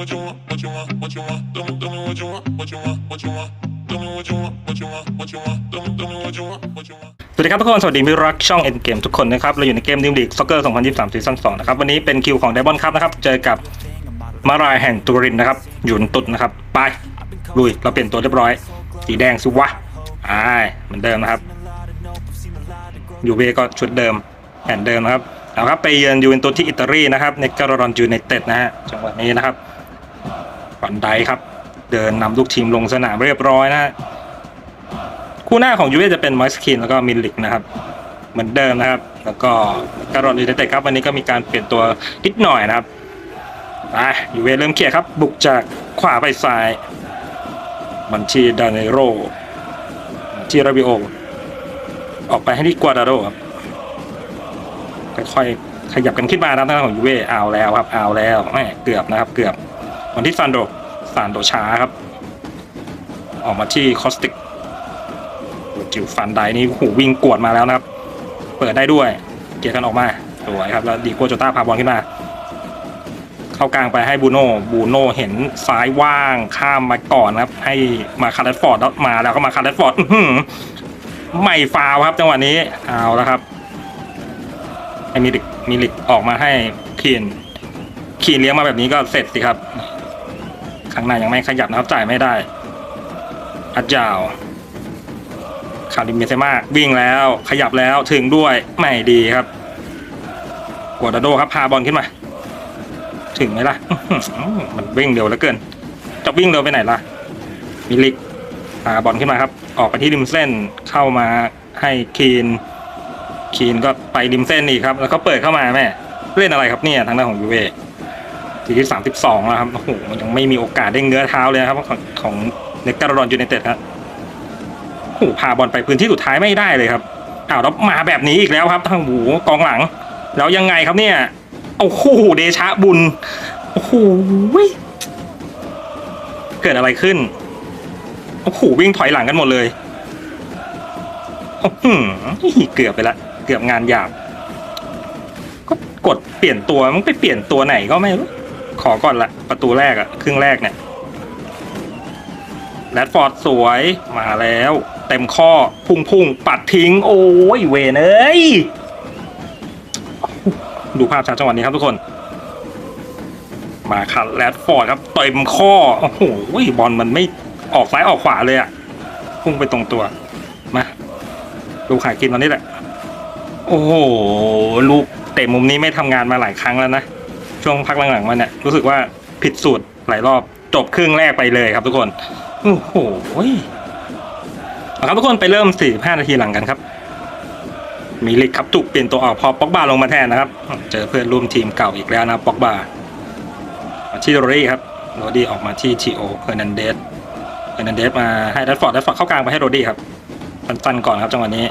what you want, what you want, what you want. Tell me, tell me what you want, what you want, what you want. Tell me what you want, what you want, what you want. Tell me, tell me what you want, what you want. สวัสดีครับทุกคน สวัสดีมิรักช่อง End Game ทุกคนนะครับ เราอยู่ในเกมดิมลีกซ็อกเกอร์ 2023 ซีซั่น2นะครับ วันนี้เป็นคิวของ d ดบอนครับนะครับ เจอกับมารายแห่งตุรินนะครับอยู่นตุดนะครับ ไป ลุย เราเปลี่ยนตัวเรียบร้อย สีแดงสุวะอ่าเหมือนเดิมนะครับยูเวก็ชุดเดิมแผนเดิมนะครับ เอาครับ ไปเยือนยูเวนตุสที่อิตาลีนะครับ ในการอนยูไนเต็ดนะฮะ จังหวะนี้นะครับ ฝันไดครับ เดินนำลูกทีมลงสนามเรียบร้อยนะคู่หน้าของยูเว่จะเป็นมอยส์คินแล้วก็มิลลิกนะครับ เหมือนเดิมนะครับ แล้วก็การอนยูไนเต็ดครับวันนี้ก็มีการเปลี่ยนตัวนิดหน่อยนะครับอะยูเว่เริ่มเคลียร์ครับ บุกจากขวาไปซ้าย บัญชีดาเนโรบัญชีราบิโอ ออกไปให้ที่กัวดาโรครับค่อยๆขยับกันขึ้นมาครับทางด้านของยูเว่เอาแล้วครับ เอาแล้วแม่เกือบนะครับ เกือบ วันที่ซานโดซานโดช้าครับ ออกมาที่คอสติกจิวฟันไดนี่หูวิ่งกวดมาแล้วนะครับ เปิดได้ด้วย เกียร์กันออกมาสวยครับ แล้วดีโกโจต้าพาบอลขึ้นมา เข้ากลางไปให้บูโน่บูโน่เห็นซ้ายว่างข้ามมาก่อนนะครับ ให้มาคาร์เลฟอร์ดแล้วมาแล้วก็มาคาร์เลฟอร์ดอื้อหือไม่ฟาวครับจังหวะนี้เอาแล้วครับไอ้มิลิกมิลิกออกมาให้คีนคีนเลี้ยงมาแบบนี้ก็เสร็จสิครับ ข้างหน้ายังไม่ขยับนะครับจ่ายไม่ได้ อัดยาวคาริมเบเซมาวิ่งแล้วขยับแล้วถึงด้วยไม่ดีครับกัวดาโดครับพาบอลขึ้นมา ถึงไหมล่ะ มันวิ่งเร็วเหลือเกิน จะวิ่งเร็วไปไหนล่ะ มิลิกพาบอลขึ้นมาครับ ออกไปที่ริมเส้นเข้ามาให้คีน คีนก็ไปริมเส้นอีกครับ แล้วก็เปิดเข้ามาแม่ เล่นอะไรครับเนี่ยทางด้านของยูเว ทีที่สามสิบสองแล้วครับ โอ้โห ยังไม่มีโอกาสได้เงื้อเท้าเลยครับ ของของเนกการอนยูไนเต็ดครับโอ้โหพาบอลไปพื้นที่สุดท้ายไม่ได้เลยครับอ้าวแล้วมาแบบนี้อีกแล้วครับทางหูกองหลัง แล้วยังไงครับเนี่ยโอ้โหเดชะบุญโอ้โหเกิดอะไรขึ้นโอ้โหวิ่งถอยหลังกันหมดเลยอ้โหเกือบไปละ เกือบงานหยาบก็กดเปลี่ยนตัวมันไปเปลี่ยนตัวไหนก็ไม่รู้ ขอก่อนละประตูแรกอะครึ่งแรกเนี่ยแรดฟอร์ดสวยมาแล้ว เต็มข้อพุ่งพุ่งปัดทิ้ง โอ้ยเวนเอ้ยดูภาพชัดจังหวะนี้ครับทุกคน มาคัดแรดฟอร์ดครับเต็มข้อโอ้โหบอลมันไม่ออกซ้ายออกขวาเลยอะพุ่งไปตรงตัว มาดูขากินตอนนี้แหละ โอ้โหลูกเตะมุมนี้ไม่ทำงานมาหลายครั้งแล้วนะ ช่วงพักหลังๆมาเนี่ยรู้สึกว่าผิดสูตรหลายรอบจบครึ่งแรกไปเลยครับทุกคนโอ้โหเอาครับทุกคนไปเริ่ม 45 นาทีหลังกันครับ มีลิกครับถูกเปลี่ยนตัวออกพอป็อกบาลงมาแทนนะครับ เจอเพื่อนร่วมทีมเก่าอีกแล้วนะป็อกบาที่โรดี้ครับโรดี้ออกมาที่ทีโอเฟอร์นันเดสเฟอร์นันเดสมาให้ดัฟฟอร์ดดัฟฟอร์ดเข้ากลางไปให้โรดี้ครับสั้นๆก่อนครับจังหวะนี้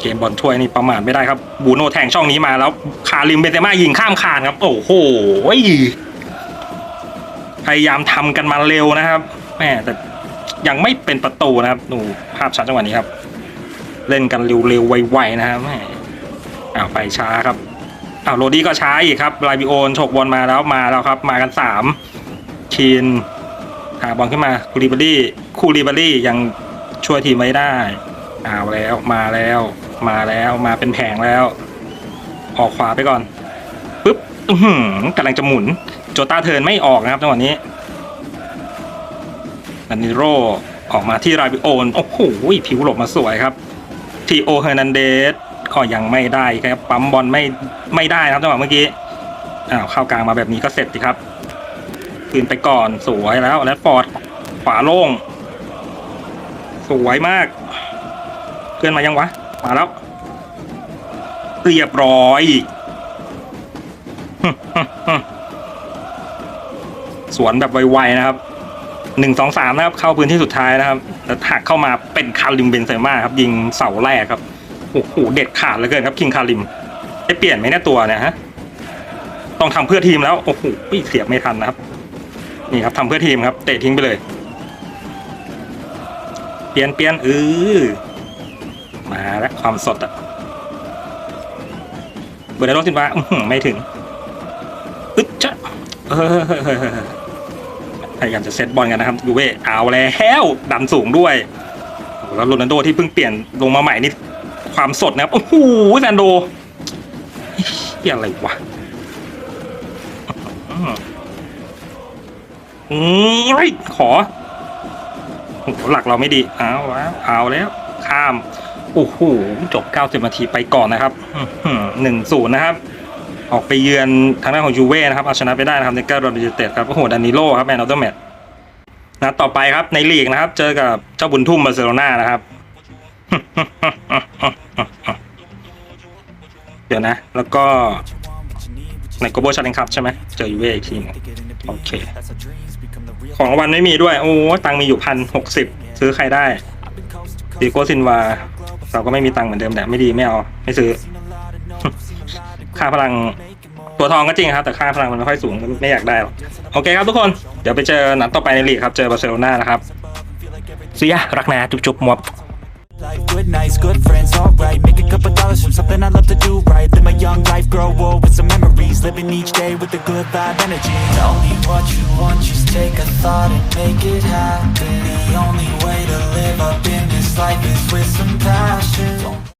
เกมบอลถ้วยนี่ประมาทไม่ได้ครับ บูโน่แทงช่องนี้มาแล้วคาริมเบนเซม่ายิงข้ามคานครับ โอ้โหพยายามทำกันมาเร็วนะครับแม่แต่ยังไม่เป็นประตูนะครับดูภาพชัดจังหวะนี้ครับ เล่นกันเร็วๆไวๆนะครับแม่อ้าวไปช้าครับอ้าวโรดี้ก็ช้าอีกครับไลบิโอนฉกบอลมาแล้วมาแล้วครับ มากันสามคีนหาบอลขึ้นมาคูริบารี่คูริบารี่ยังช่วยทีมไม่ได้อ้าวแล้วมาแล้ว มาแล้วมาเป็นแผงแล้วออกขวาไปก่อนปุ๊บหือกำลังจะหมุน โจต้าเทินไม่ออกนะครับจังหวะนี้นันนิโรออกมาที่ราบิโอนโอ้โหผิวหลบมาสวยครับ ทีโอเฮอร์นันเดสก็ยังไม่ได้ครับปั๊มบอลไม่ไม่ได้นะครับจังหวะเมื่อกี้อ้าวเข้ากลางมาแบบนี้ก็เสร็จสิครับคืนไปก่อนสวยแล้วแรดฟอร์ดขวาโล่ง สวยมากเพื่อนมายังวะ มาแล้ว เรียบร้อย สวนแบบไวๆนะครับหนึ่งสองสามนะครับ เข้าพื้นที่สุดท้ายนะครับ แล้วหักเข้ามาเป็นคาริมเบนเซม่าครับ ยิงเสาแรกครับโอ้โหเด็ดขาดเหลือเกินครับ คิงคาริมได้เปลี่ยนไหมเนี่ยตัวเนี่ยฮะต้องทำเพื่อทีมแล้วโอ้โหเสียบไม่ทันนะครับ นี่ครับทำเพื่อทีมครับ เตะทิ้งไปเลย เปลี่ยนเปลี่ยนเออ มาแล้วความสดอะเบอร์นาโดซินวาไม่ถึงอึ๊ดจะพยายามจะเซตบอลกันนะครับยูเว่เอาแล้วดันสูงด้วยแล้วโรนัลโดที่เพิ่งเปลี่ยนลงมาใหม่นี่ความสดนะครับโอ้โหแซนโดเปลี่ยนอะไรวะอืมอืมเฮ้ยขอหลักเราไม่ดีเอาแล้วเอาแล้ว ข้าม โอ้โหจบ 90 นาทีไปก่อนนะครับหนึ่งศูนย์นะครับ ออกไปเยือนทางด้านของยูเว่นะครับเอาชนะไปได้นะครับในกอร์โรนยูเต็ดครับโอ้โหดานิโลครับแมนออเตอร์แมตนะต่อไปครับในลีกนะครับ เจอกับเจ้าบุญทุ่มบาร์เซโลนานะครับเดี๋ยวนะ แล้วก็ในโกโบชาเลนคัพใช่ไหมเจอยูเว่อีกทีหนึงโอเค ของรางวัลไม่มีด้วย โอ้ตังมีอยู่พันหกสิบซื้อใครได้ดีโกซินวา เราก็ไม่มีตังค์เหมือนเดิมแต่ไม่ดีไม่เอาไม่ซื้อ ค่าพลังตัวทองก็จริงครับ แต่ค่าพลังมันไม่ค่อยสูงไม่อยากได้หรอกโอเคครับทุกคนเดี๋ยวไปเจอนัดต่อไปในลีกครับ เจอบาร์เซโลนานะครับเสียรักนะจุ๊บๆมวบ Life, good nights, good friends, alright Make a couple dollars from something I love to do right Live my young life, grow old with some Living each day with a good vibe energy. Me what you want, just take a thought and make it happen. The only way to live up in this life is with some passion